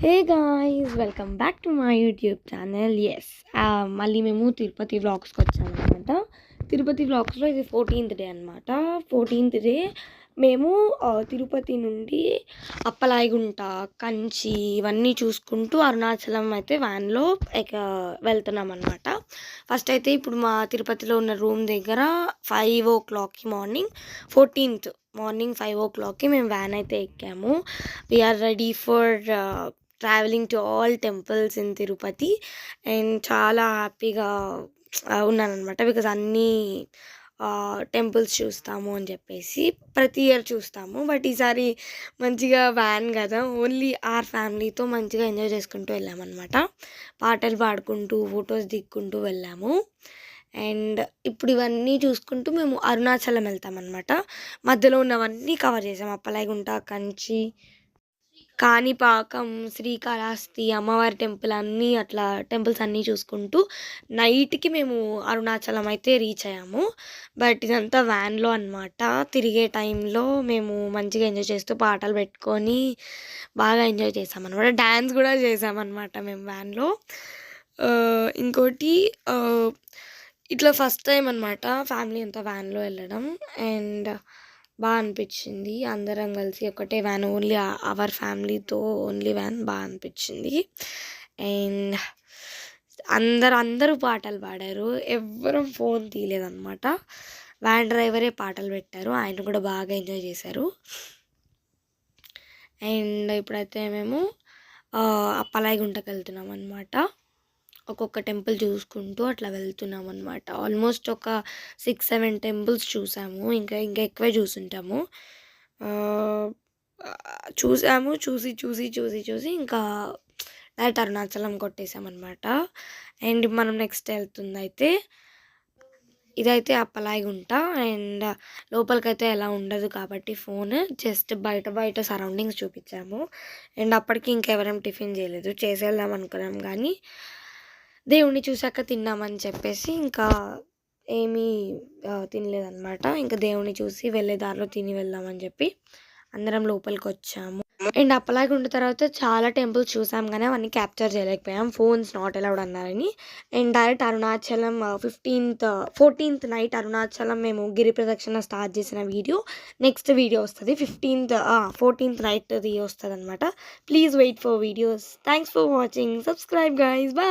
Hey guys welcome back to my YouTube channel yes మళ్ళీ మేము తిరుపతి వ్లాగ్స్కి వచ్చామన్నమాట తిరుపతి వ్లాగ్స్లో ఇది ఫోర్టీన్త్ డే అనమాట ఫోర్టీన్త్ డే మేము తిరుపతి నుండి అప్పలాయిగుంట కంచి ఇవన్నీ చూసుకుంటూ అరుణాచలం అయితే వ్యాన్లో వెళ్తున్నాం అనమాట ఫస్ట్ అయితే ఇప్పుడు మా తిరుపతిలో ఉన్న రూమ్ దగ్గర ఫైవ్ ఓ క్లాక్కి మార్నింగ్ ఫోర్టీన్త్ మార్నింగ్ ఫైవ్ ఓ క్లాక్కి మేము వ్యాన్ అయితే ఎక్కాము. We are ready for travelling to all temples in Tirupati and చాలా హ్యాపీగా ఉన్నాను అనమాట బికాజ్ అన్నీ టెంపుల్స్ చూస్తాము అని చెప్పేసి ప్రతి ఇయర్ చూస్తాము. బట్ ఈసారి మంచిగా వ్యాన్ కదా. ఓన్లీ ఆర్ ఫ్యామిలీతో మంచిగా ఎంజాయ్ చేసుకుంటూ వెళ్ళామన్నమాట. పాటలు పాడుకుంటూ ఫొటోస్ దిక్కుంటూ వెళ్ళాము. అండ్ ఇప్పుడు ఇవన్నీ చూసుకుంటూ మేము అరుణాచలం వెళ్తామన్నమాట. మధ్యలో ఉన్నవన్నీ కవర్ చేసాము అప్పలైగుంట కంచి కాణిపాకం శ్రీకాళహస్తి అమ్మవారి టెంపుల్ అన్నీ అట్లా టెంపుల్స్ అన్నీ చూసుకుంటూ నైట్కి మేము అరుణాచలం అయితే రీచ్ అయ్యాము. బట్ ఇదంతా వ్యాన్లో అనమాట తిరిగే టైంలో మేము మంచిగా ఎంజాయ్ చేస్తూ పాటలు పెట్టుకొని బాగా ఎంజాయ్ చేసామన్నమాట. డ్యాన్స్ కూడా చేసామన్నమాట మేము వ్యాన్లో. ఇంకోటి ఇట్లా ఫస్ట్ టైం అనమాట ఫ్యామిలీ అంతా వ్యాన్లో వెళ్ళడం. అండ్ బాగా అనిపించింది. అందరం కలిసి ఒకటే వ్యాన్ ఓన్లీ అవర్ ఫ్యామిలీతో ఓన్లీ వ్యాన్ బాగా అనిపించింది. అండ్ అందరు అందరూ పాటలు పాడారు. ఎవ్వరం ఫోన్ తీయలేదన్నమాట. వ్యాన్ డ్రైవరే పాటలు పెట్టారు. ఆయన కూడా బాగా ఎంజాయ్ చేశారు. అండ్ ఇప్పుడైతే మేము అప్పలాయి అప్పలాయిగుంటకి వెళ్తున్నాం అనమాట ఒక్కొక్క టెంపుల్ చూసుకుంటూ అట్లా వెళ్తున్నాం అనమాట ఆల్మోస్ట్ ఒక సిక్స్ సెవెన్ టెంపుల్స్ చూసాము. ఇంకా ఇంకా ఎక్కువే చూసుంటాము. చూసాము చూసి చూసి చూసి చూసి ఇంకా డైరెక్ట్ అరుణాచలం కొట్టేసామన్నమాట. అండ్ మనం నెక్స్ట్ వెళ్తుంది అయితే ఇదైతే అప్పలాయిగుంట. అండ్ లోపలికైతే ఎలా ఉండదు కాబట్టి ఫోన్ జస్ట్ బయట బయట సరౌండింగ్స్ చూపించాము. అండ్ అప్పటికి ఇంకెవరం టిఫిన్ చేయలేదు. చేసేద్దాం అనుకున్నాం కానీ దేవుణ్ణి చూశాక తిన్నామని చెప్పేసి ఇంకా ఏమీ తినలేదన్నమాట. ఇంకా దేవుణ్ణి చూసి వెళ్ళే దారిలో తిని వెళ్దామని చెప్పి అందరం లోపలికి వచ్చాము. అండ్ అప్పలాగా ఉన్న తర్వాత చాలా టెంపుల్స్ చూసాం కానీ అవన్నీ క్యాప్చర్ చేయలేకపోయాం. ఫోన్స్ నాట్ అలౌడ్ అన్నారని. And direct Arunachalam fifteenth fourteenth night Arunachalam మేము గిరి ప్రదక్షిణ స్టార్ట్ చేసిన వీడియో. నెక్స్ట్ వీడియో వస్తుంది. ఫిఫ్టీన్త్ ఫోర్టీన్త్ నైట్ది వస్తుంది అనమాట please wait for videos. Thanks for watching. Subscribe guys bye